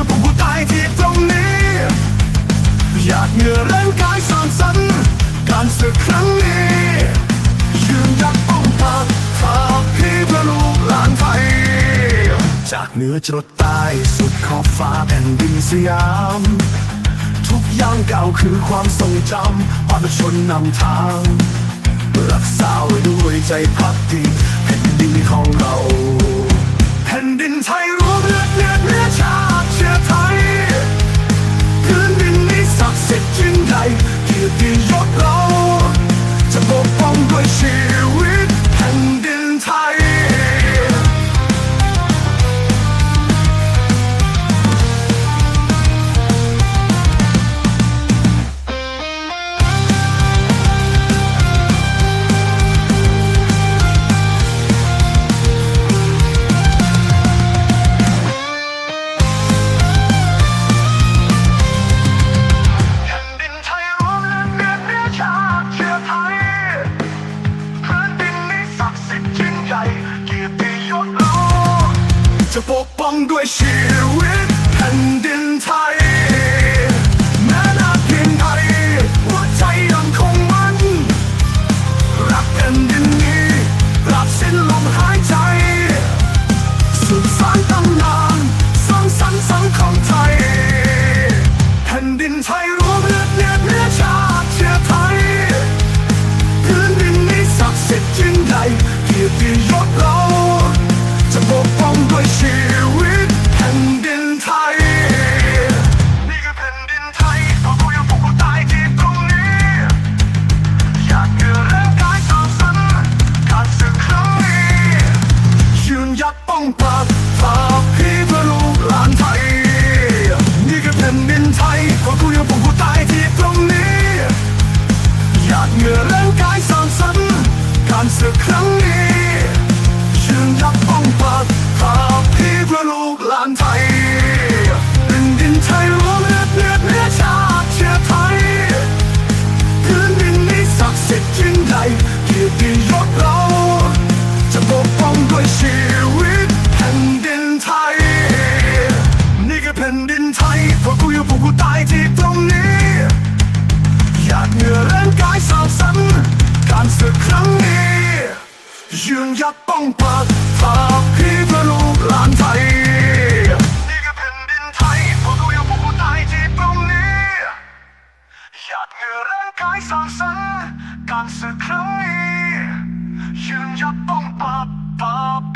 ือพวกกูตายที่ตรงนี้ อยากเหงื่อเร่างกายสร้าสรรค์การศึกครั้งนี้ ยืนยักป้องกันฝากพี่เพื่อลูกหลานไทย จากเหนือจรดใต้สุดขอบฟ้าแผ่นดินสยาม ทุกอย่างเก่าคือความทรงจำความชนนำทาง รักษาไว้ด้วยใจพักดีแผ่นดินของ Chupok Pong Dwe Shiru Hindi ยืนยัดต้องเปิดฝากพี่เพื่อลูกหลานไทย นี่คืแผ่นดินไทยพวกเรายังพวตายที่ตรงนี้หยาดเหงื่อร่างกายสร้งสรรการศึครั้งนี้ยืนยัดต้องปราบปราบ